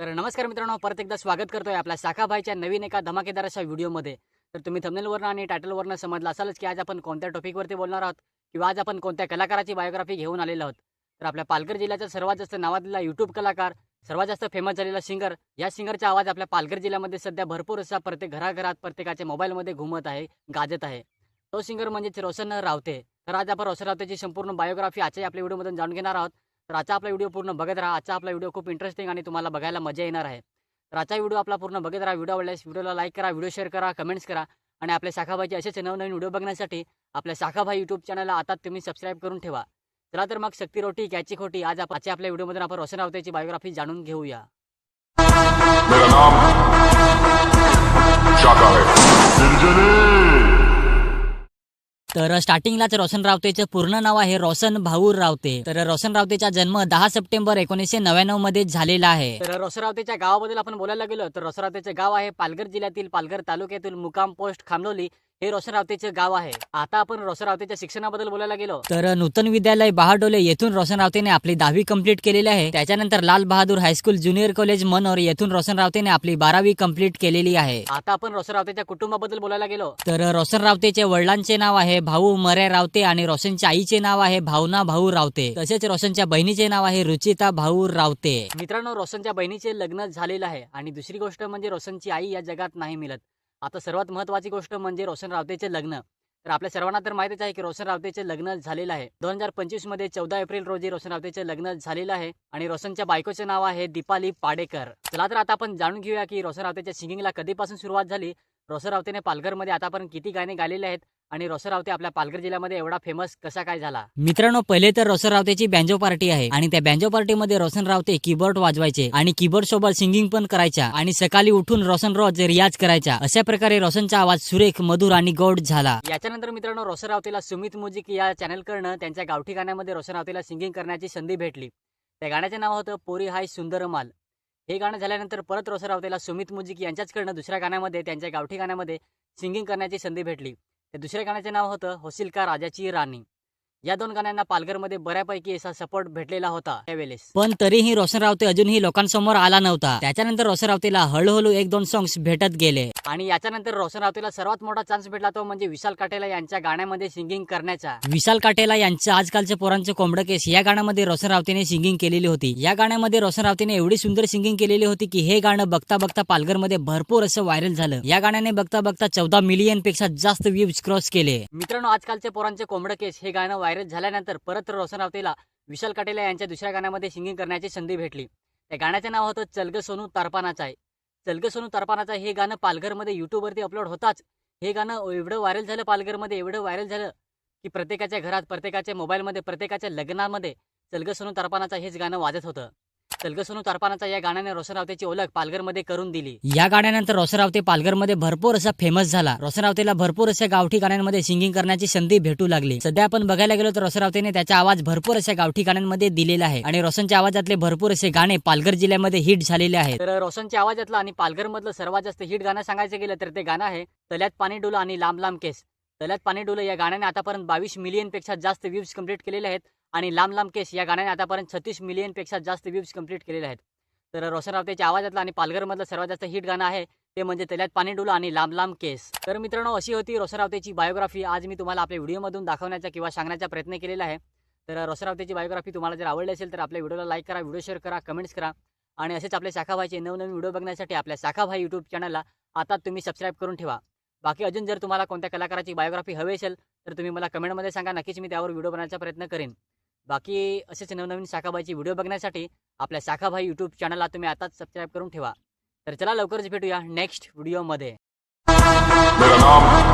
तर नमस्कार मित्रांनो परत एकदा स्वागत करतोय आपल्या शाखाभाईच्या नवीन एका धमाकेदार अशा व्हिडिओमध्ये. तर तुम्ही थंबनेलवरनं आणि टायटलवरनं समजलं असालच की आज आपण कोणत्या टॉपिकवरती बोलणार आहोत किंवा आज आपण कोणत्या कलाकाराची बायोग्राफी घेऊन आलेलो आहोत. तर आपल्या पालघर जिल्ह्याचा सर्वात जास्त नावाजलेला युट्यूब कलाकार सर्वात जास्त फेमस झालेला सिंगर या सिंगरचा आवाज आपल्या पालघर जिल्ह्यामध्ये सध्या भरपूर असा प्रत्येक घराघरात प्रत्येकाच्या मोबाईलमध्ये घुमत आहे गाजत आहे. तो सिंगर म्हणजेच रोशन रावते. तर आज आपण रोशन रावतेची संपूर्ण बायोग्राफी आजच्या आपल्या व्हिडिओमधून जाणून घेणार आहोत. तर आजचा आपला व्हिडिओ पूर्ण बघत राहा. आजचा आपला व्हिडिओ खूप इंटरेस्टिंग आणि तुम्हाला बघायला मजा येणार आहे. तर आजचा व्हिडिओ आपला पूर्ण बघत राहा. व्हिडिओ आवडल्यास व्हिडिओला लाईक करा व्हिडिओ शेअर करा कमेंट्स करा आणि आपल्या शाखाबाईचे असेच नवनवीन व्हिडिओ बघण्यासाठी आपल्या शाखाबाई युट्यूब चॅनलला आता तुम्ही सबस्क्राईब करून ठेवा. चला तर मग शक्ती रोटी कॅची खोटी आज आजच्या आपल्या व्हिडिओमधून आपण रोशन रावतेची बायोग्राफी जाणून घेऊया. तर स्टार्टिंगलाच रोशन रावतेचं पूर्ण नाव आहे रोशन भाऊ रावते. तर रोशन रावतेचा जन्म दहा सप्टेंबर एकोणीसशे नव्याण्णवमध्ये झालेला आहे. तर रोशन रावतेच्या गावाबद्दल आपण बोलायला गेलो तर रोशन रावतेचे गाव आहे पालघर जिल्ह्यातील पालघर तालुक्यातील मुकाम पोस्ट खामलोली. हे रोशन रावतेचे गाव आहे. आता आपण रोशन रावतेच्या शिक्षणाबद्दल बोलायला गेलो. तर नूतन विद्यालय बहाडोले येथून रोशन रावतेने आपली दहावी कंप्लीट केलेली आहे. त्याच्यानंतर Lal Bahadur high school junior college Manor येथून रोशन रावतेने आपली बारावी कंप्लीट केलेली आहे. आता आपण रोशन रावतेच्या कुटुंबाबद्दल बोलायला गेलो. तर रोशन रावतेचे वडिलांचे नाव आहे भाऊ मरे रावते आणि रोशनच्या आईचे नाव आहे भावना भाऊ रावते. तसेच रोशनच्या बहिणीचे नाव आहे रुचिता भाऊ रावते. मित्रांनो रोशनच्या बहिणीचे लग्न झालेलं आहे आणि दुसरी गोष्ट म्हणजे रोशनची आई या जगात नाही मिळत. आता सर्वात महत्वाची गोष्ट म्हणजे रोशन रावतेचे लग्न. तर आपल्या सर्वांना तर माहितीच आहे की रोशन रावतेचे लग्न झालेलं आहे. दोन हजार पंचवीसमध्ये चौदा एप्रिल रोजी रोशन रावतेचे लग्न झालेलं आहे आणि रोशनच्या बायकोचे नाव आहे दीपाली पाडेकर. चला तर आता आपण जाणून घेऊया की रोशन रावतेच्या सिंगिंगला कधीपासून सुरुवात झाली. रोशन रावतेने पालघरमध्ये आतापर्यंत किती गाणे गालेले आहेत? आणि रोशन रावते आपल्या पालघर जिल्ह्यामध्ये एवढा फेमस कसा काय झाला? मित्रांनो पहिले तर रोशन रावतेची बँजो पार्टी आहे. आणि त्या बँजो पार्टीमध्ये रोशन रावते कीबोर्ड वाजवायचे आणि कीबोर्ड सोबत सिंगिंग पण करायच्या. आणि सकाळी उठून रोशन रोज रियाज करायचा अशा प्रकारे रोशनचा आवाज सुरेख मधुर आणि गोड झाला. याच्यानंतर मित्रांनो रोशन रावतेला सुमित म्युझिक या चॅनल कडनं त्यांच्या गावठी गाण्यामध्ये रोशन रावतेला सिंगिंग करण्याची संधी भेटली. त्या गाण्याचे नाव होतं पोरी हाय सुंदर माल. हे गाणं झाल्यानंतर परत रोसरावतेला सुमित मुजिक यांच्याचकडनं दुसऱ्या गाण्यामध्ये त्यांच्या गावठी गाण्यामध्ये सिंगिंग करण्याची संधी भेटली. त्या दुसऱ्या गाण्याचे नाव होतं होसिल का राजाची राणी. या दोन गाण्यांना पालघरमध्ये बऱ्यापैकी असा सपोर्ट भेटलेला होता त्यावेळेस. पण तरीही रोशन रावते अजूनही लोकांसमोर आला नव्हता. त्याच्यानंतर रोशन रावतेला हळूहळू एक दोन सॉंग्स भेटत गेले. आणि याच्यानंतर रोशन रावतेला सर्वात मोठा चान्स भेटला तो म्हणजे विशाल काटेला यांच्या गाण्यामध्ये सिंगिंग करण्याचा. विशाल काटेला यांचं आजकालचे पोरांचे कोंबड केस या गाण्यामध्ये रोशन रावतेने सिंगिंग केलेली होती. या गाण्यामध्ये रोशन रावतेने एवढी सुंदर सिंगिंग केलेली होती की हे गाणं बघता बघता पालघरमध्ये भरपूर असं व्हायरल झालं. या गाण्याने बघता बघता चौदा मिलियनपेक्षा जास्त व्ह्यूज क्रॉस केले. मित्रांनो आजकालचे पोरांचे कोंबड केस हे गाणं व्हायरल झाल्यानंतर परत रोशन रावतेला विशाल काटेला यांच्या दुसऱ्या गाण्यामध्ये सिंगिंग करण्याची संधी भेटली. त्या गाण्याचं नाव होतं चलग सोनू तारपानाचा आहे. चलग सोनू तारपानाचा हे गाणं पालघरमध्ये युट्यूबवरती अपलोड होताच. हे गाणं एवढं व्हायरल झालं पालघरमध्ये एवढं व्हायरल झालं की प्रत्येकाच्या घरात प्रत्येकाच्या मोबाईलमध्ये प्रत्येकाच्या लग्नामध्ये चलग सोनू तारपानाचा हेच गाणं वाजत होतं. चलग सोनू तारपानाचा या गाण्याने रोशन रावतेची ओळख पालघरमध्ये करून दिली. या गाण्यानंतर रोशन रावते पालघरमध्ये भरपूर असा फेमस झाला. रोशन रावतेला भरपूर अशा गावठी गाण्यांमध्ये सिंगिंग करण्याची संधी भेटू लागली. सध्या आपण बघायला गेलो तर रोशन रावतेने त्याचा आवाज भरपूर अशा गावठी गाण्यांमध्ये दिलेला आहे. आणि रोशनच्या आवाजातले भरपूर असे गाणे पालघर जिल्ह्यामध्ये हिट झालेले आहेत. तर रोशनच्या आवाजातलं आणि पालघर मधलं सर्वात जास्त हिट गाणं सांगायचं गेलं तर ते गाणं आहे तल्यात पाणी डुलं आणि लांब लांब केस. तल्यात पाणी डुलं या गाण्याने आतापर्यंत बावीस मिलियनपेक्षा जास्त व्ह्यूज कंप्लीट केलेले आहेत. आणि लांब लांब केस या गाण्याने आतापर्यंत छत्तीस मिलियनपेक्षा जास्त व्ह्यूज कंप्लीट केलेले आहेत. तर रोशन रावतेच्या आवाजातलं आणि पालघरमधलं सर्वात जास्त हिट गाणं आहे ते म्हणजे तल्यात पाणी डुलं आणि लांब लांब केस. तर मित्रांनो अशी होती रोशन रावतेची बायोग्राफी आज मी तुम्हाला आपल्या व्हिडिओमधून दाखवण्याचा किंवा सांगण्याचा प्रयत्न केलेला आहे. तर रोशन रावतेची बायोग्राफी तुम्हाला जर आवडली असेल तर आपल्या व्हिडिओला लाईक करा व्हिडिओ शेअर करा कमेंट्स करा. आणि असेच आपल्या शाखाभाईचे नवनवीन व्हिडिओ बघण्यासाठी आपल्या शाखाभाई युट्यूब चॅनलला आता तुम्ही सबस्क्राईब करून ठेवा. बाकी अजून जर तुम्हाला कोणत्या कलाकाराची बायोग्राफी हवी असेल तर तुम्ही मला कमेंटमध्ये सांगा. नक्कीच मी त्यावर व्हिडिओ बनण्याचा प्रयत्न करेन. बाकी असेच नवनवीन शाखाबाईची व्हिडिओ बघण्यासाठी आपल्या शाखाभाई युट्यूब चॅनलला तुम्ही आताच सबस्क्राईब करून ठेवा. तर चला लवकरच भेटूया नेक्स्ट व्हिडिओमध्ये मेरा नाम है